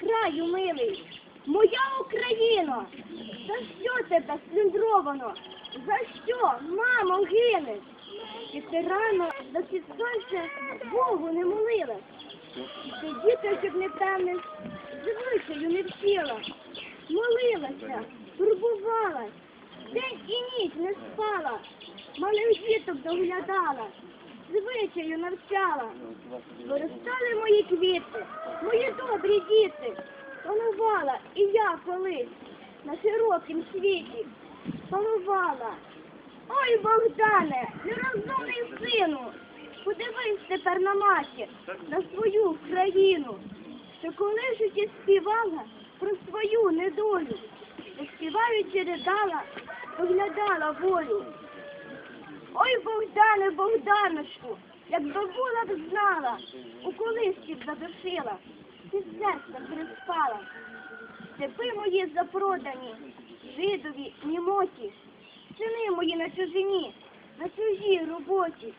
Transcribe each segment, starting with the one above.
Краю милий, моя Україно, за що тебе сплюндровано? За що, мамо, гинеш? Чи ти рано до сонця Богу не молилась? Ти діточок непевних звичаю не вчила, молилася, турбувалась, день і ніч не спала, малих діток доглядала, звичаю навчала. Виростали мої квіти, мої добрі діти. Панувала і я колись на широкім світі. Панувала. Ой, Богдане, нерозумний сину, подивись тепер на матір, на свою країну, що коли в житті співала про свою недолю, то співаючи ридала, оглядала волю. Ой, Богдане, Богданочку, якби була б знала, у колисці б задушила, ти серце приспала. Степи мої запродані, жидові, німоті, сини мої на чужині, на чужій роботі.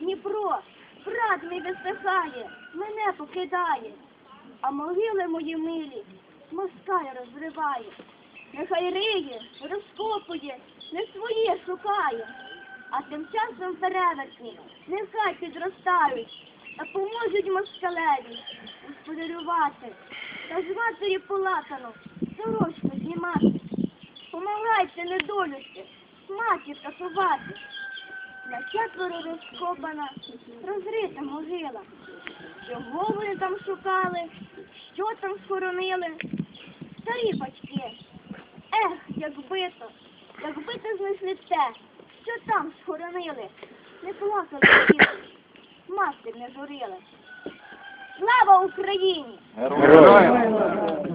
Дніпро, брат мій висихає, мене покидає, а могили мої милі, москаль розриває. Нехай риє, розкопує, не своє шукає. А тим часом перевертні нехай підростають та поможуть москалеві господарювати та з матері полатану сорочку знімати. Помагайте, недолюбці, матір катувати. На четверо розкопана, розрита могила. Чого вони там шукали, що там схоронили? Старі батьки, ех, якби то, якби то знайшли те, що там схоронили, не плакали дітки, матір не журили. Слава Україні! Героям!